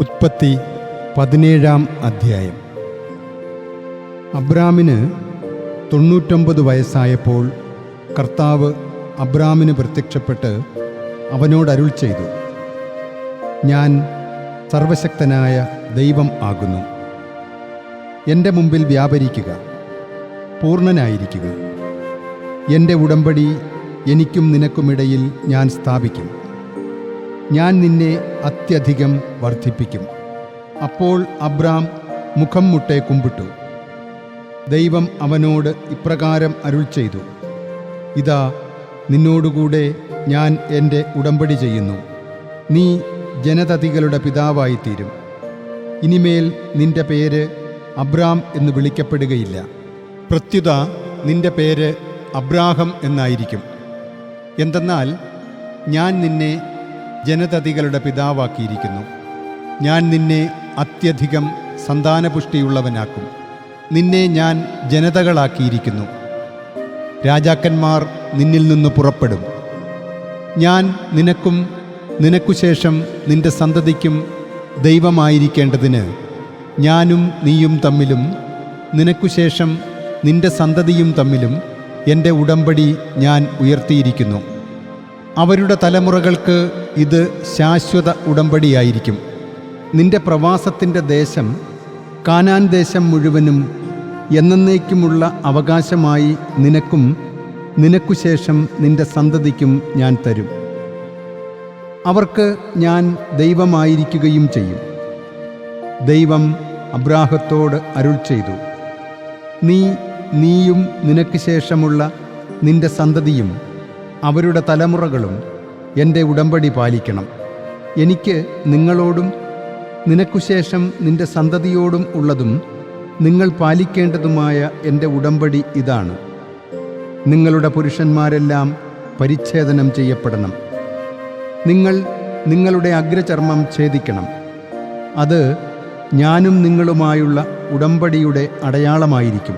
ഉത്പത്തി പതിനേഴാം അധ്യായം. അബ്രാമിന് തൊണ്ണൂറ്റൊമ്പത് വയസ്സായപ്പോൾ കർത്താവ് അബ്രാമിന് പ്രത്യക്ഷപ്പെട്ട് അവനോട് അരുൾ ചെയ്തു ഞാൻ സർവശക്തനായ ദൈവം ആകുന്നു. എന്റെ മുമ്പിൽ വ്യാപരിക്കുക പൂർണനായിരിക്കുക. എന്റെ ഉടമ്പടി എനിക്കും നിനക്കുമിടയിൽ ഞാൻ സ്ഥാപിക്കും. ഞാൻ നിന്നെ അത്യധികം വർദ്ധിപ്പിക്കും. അപ്പോൾ അബ്രാം മുഖം മുട്ടെ കുമ്പിട്ടു. ദൈവം അവനോട് ഇപ്രകാരം അരുൾ ചെയ്തു. ഇതാ നിന്നോടുകൂടെ ഞാൻ എന്റെ ഉടമ്പടി ചെയ്യുന്നു. നീ ജനതതികളുടെ പിതാവായിത്തീരും. ഇനിമേൽ നിന്റെ പേര് അബ്രാം എന്ന് വിളിക്കപ്പെടുകയില്ല. പ്രത്യുത നിന്റെ പേര് അബ്രാഹം എന്നായിരിക്കും. എന്തെന്നാൽ ഞാൻ നിന്നെ ജനതതികളുടെ പിതാവാക്കിയിരിക്കുന്നു. ഞാൻ നിന്നെ അത്യധികം സന്താനപുഷ്ടിയുള്ളവനാക്കും. നിന്നെ ഞാൻ ജനതകളാക്കിയിരിക്കുന്നു. രാജാക്കന്മാർ നിന്നിൽ നിന്ന് പുറപ്പെടും. ഞാൻ നിനക്കും നിനക്കുശേഷം നിന്റെ സന്തതിക്കും ദൈവമായിരിക്കേണ്ടതിന് ഞാനും നീയും തമ്മിലും നിനക്കുശേഷം നിന്റെ സന്തതിയും തമ്മിലും എന്റെ ഉടമ്പടി ഞാൻ ഉയർത്തിയിരിക്കുന്നു. അവരുടെ തലമുറകൾക്ക് ഇത് ശാശ്വത ഉടമ്പടിയായിരിക്കും. നിന്റെ പ്രവാസത്തിന്റെ ദേശം കാനാൻ ദേശം മുഴുവനും എന്നേക്കുമുള്ള അവകാശമായി നിനക്കും നിനക്കുശേഷം നിന്റെ സന്തതിക്കും ഞാൻ തരും. അവർക്ക് ഞാൻ ദൈവമായിരിക്കുകയും ചെയ്യും. ദൈവം അബ്രാഹത്തോട് അരുൾ ചെയ്തു. നീ നീയും നിനക്ക് ശേഷമുള്ള നിന്റെ സന്തതിയും അവരുടെ തലമുറകളും എന്റെ ഉടമ്പടി പാലിക്കണം. എനിക്ക് നിങ്ങളോടും നിനക്കുശേഷം നിന്റെ സന്തതിയോടും ഉള്ളതും നിങ്ങൾ പാലിക്കേണ്ടതുമായ എന്റെ ഉടമ്പടി ഇതാണ്. നിങ്ങളുടെ പുരുഷന്മാരെല്ലാം പരിച്ഛേദനം ചെയ്യപ്പെടണം. നിങ്ങൾ നിങ്ങളുടെ അഗ്രചർമ്മം ഛേദിക്കണം. അത് ഞാനും നിങ്ങളുമായുള്ള ഉടമ്പടിയുടെ അടയാളമായിരിക്കും.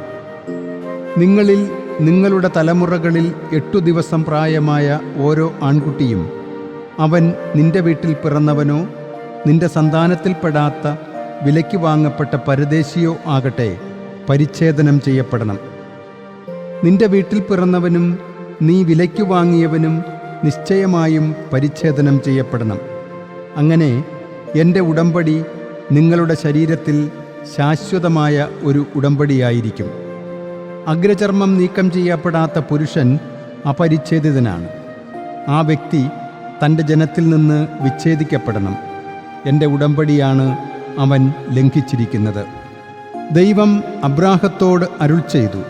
നിങ്ങളിൽ നിങ്ങളുടെ തലമുറകളിൽ എട്ടു ദിവസം പ്രായമായ ഓരോ ആൺകുട്ടിയും അവൻ നിന്റെ വീട്ടിൽ പിറന്നവനോ നിന്റെ സന്താനത്തിൽപ്പെടാത്ത വിലയ്ക്ക് വാങ്ങപ്പെട്ട പരദേശിയോ ആകട്ടെ പരിച്ഛേദനം ചെയ്യപ്പെടണം. നിന്റെ വീട്ടിൽ പിറന്നവനും നീ വിലയ്ക്ക് വാങ്ങിയവനും നിശ്ചയമായും പരിച്ഛേദനം ചെയ്യപ്പെടണം. അങ്ങനെ എന്റെ ഉടമ്പടി നിങ്ങളുടെ ശരീരത്തിൽ ശാശ്വതമായ ഒരു ഉടമ്പടിയായിരിക്കും. അഗ്രചർമ്മം നീക്കം ചെയ്യപ്പെടാത്ത പുരുഷൻ അപരിച്ഛേദിതനാണ്. ആ വ്യക്തി തന്റെ ജനത്തിൽ നിന്ന് വിച്ഛേദിക്കപ്പെടണം. എന്റെ ഉടമ്പടിയാണ് അവൻ ലംഘിച്ചിരിക്കുന്നത്. ദൈവം അബ്രാഹത്തോട് അരുൾ ചെയ്തു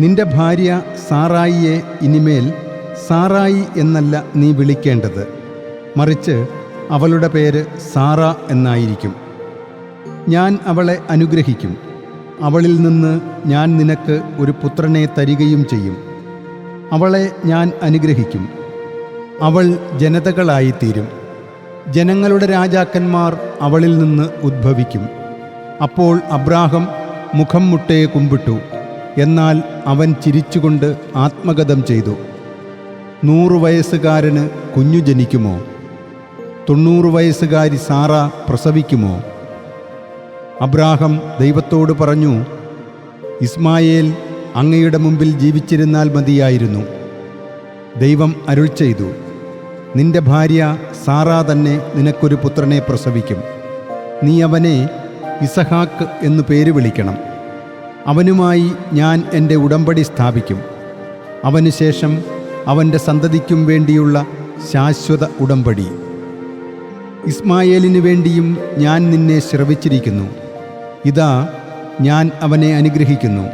നിന്റെ ഭാര്യ സാറായിയെ ഇനിമേൽ സാറായി എന്നല്ല നീ വിളിക്കേണ്ടത്. മറിച്ച് അവളുടെ പേര് സാറ എന്നായിരിക്കും. ഞാൻ അവളെ അനുഗ്രഹിക്കും. അവളിൽ നിന്ന് ഞാൻ നിനക്ക് ഒരു പുത്രനെ തരികയും ചെയ്യും. അവളെ ഞാൻ അനുഗ്രഹിക്കും. അവൾ ജനതകളായിത്തീരും. ജനങ്ങളുടെ രാജാക്കന്മാർ അവളിൽ നിന്ന് ഉദ്ഭവിക്കും. അപ്പോൾ അബ്രാഹം മുഖം മുട്ടയെ കുമ്പിട്ടു. എന്നാൽ അവൻ ചിരിച്ചുകൊണ്ട് ആത്മഗതം ചെയ്തു. നൂറു വയസ്സുകാരന് കുഞ്ഞു ജനിക്കുമോ? തൊണ്ണൂറ് വയസ്സുകാരി സാറ പ്രസവിക്കുമോ? അബ്രാഹം ദൈവത്തോട് പറഞ്ഞു ഇസ്മായേൽ അങ്ങയുടെ മുമ്പിൽ ജീവിച്ചിരുന്നാൽ മതിയായിരുന്നു. ദൈവം അരുൾ ചെയ്തു നിന്റെ ഭാര്യ സാറാ തന്നെ നിനക്കൊരു പുത്രനെ പ്രസവിക്കും. നീ അവനെ ഇസഹാക്ക് എന്നു പേര് വിളിക്കണം. അവനുമായി ഞാൻ എന്റെ ഉടമ്പടി സ്ഥാപിക്കും. അവനുശേഷം അവന്റെ സന്തതിക്കും വേണ്ടിയുള്ള ശാശ്വത ഉടമ്പടി. ഇസ്മായേലിനു വേണ്ടിയും ഞാൻ നിന്നെ ശ്രവിച്ചിരിക്കുന്നു. ഇതാ ഞാൻ അവനെ അനുഗ്രഹിക്കുന്നു.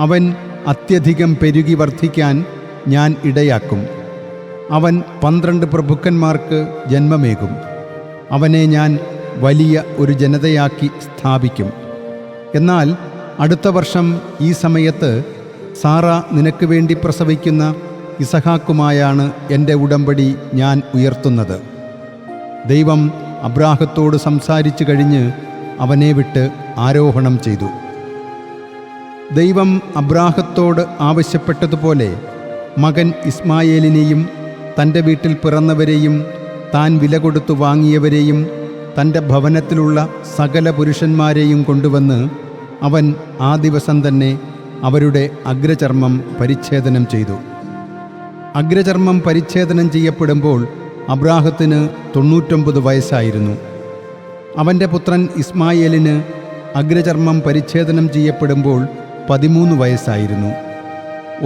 അവൻ അത്യധികം പെരുകി വർദ്ധിക്കാൻ ഞാൻ ഇടയാക്കും. അവൻ പന്ത്രണ്ട് പ്രഭുക്കന്മാർക്ക് ജന്മമേകും. അവനെ ഞാൻ വലിയ ഒരു ജനതയാക്കി സ്ഥാപിക്കും. എന്നാൽ അടുത്ത വർഷം ഈ സമയത്ത് സാറ നിനക്ക് വേണ്ടി പ്രസവിക്കുന്ന ഇസഹാക്കുമായാണ് എന്റെ ഉടമ്പടി ഞാൻ ഉയർത്തുന്നത്. ദൈവം അബ്രാഹത്തോട് സംസാരിച്ചു കഴിഞ്ഞ് അവനെ വിട്ട് ആരോഹണം ചെയ്തു. ദൈവം അബ്രാഹത്തോട് ആവശ്യപ്പെട്ടതുപോലെ മകൻ ഇസ്മായേലിനെയും തന്റെ വീട്ടിൽ പിറന്നവരെയും താൻ വില കൊടുത്തു വാങ്ങിയവരെയും തന്റെ ഭവനത്തിലുള്ള സകല പുരുഷന്മാരെയും കൊണ്ടുവന്ന് അവൻ ആ ദിവസം തന്നെ അവരുടെ അഗ്രചർമ്മം പരിച്ഛേദനം ചെയ്തു. അഗ്രചർമ്മം പരിച്ഛേദനം ചെയ്യപ്പെടുമ്പോൾ അബ്രാഹത്തിന് തൊണ്ണൂറ്റൊമ്പത് വയസ്സായിരുന്നു. അവന്റെ പുത്രൻ ഇസ്മായേലിന് അഗ്രചർമ്മം പരിച്ഛേദനം ചെയ്യപ്പെടുമ്പോൾ പതിമൂന്ന് വയസ്സായിരുന്നു.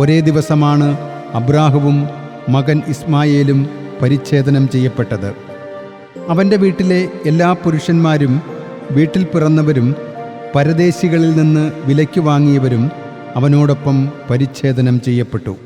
ഒരേ ദിവസമാണ് അബ്രാഹവും മകൻ ഇസ്മായേലും പരിച്ഛേദനം ചെയ്യപ്പെട്ടത്. അവന്റെ വീട്ടിലെ എല്ലാ പുരുഷന്മാരും വീട്ടിൽ പിറന്നവരും പരദേശികളിൽ നിന്ന് വിലയ്ക്ക് വാങ്ങിയവരും അവനോടൊപ്പം പരിച്ഛേദനം ചെയ്യപ്പെട്ടു.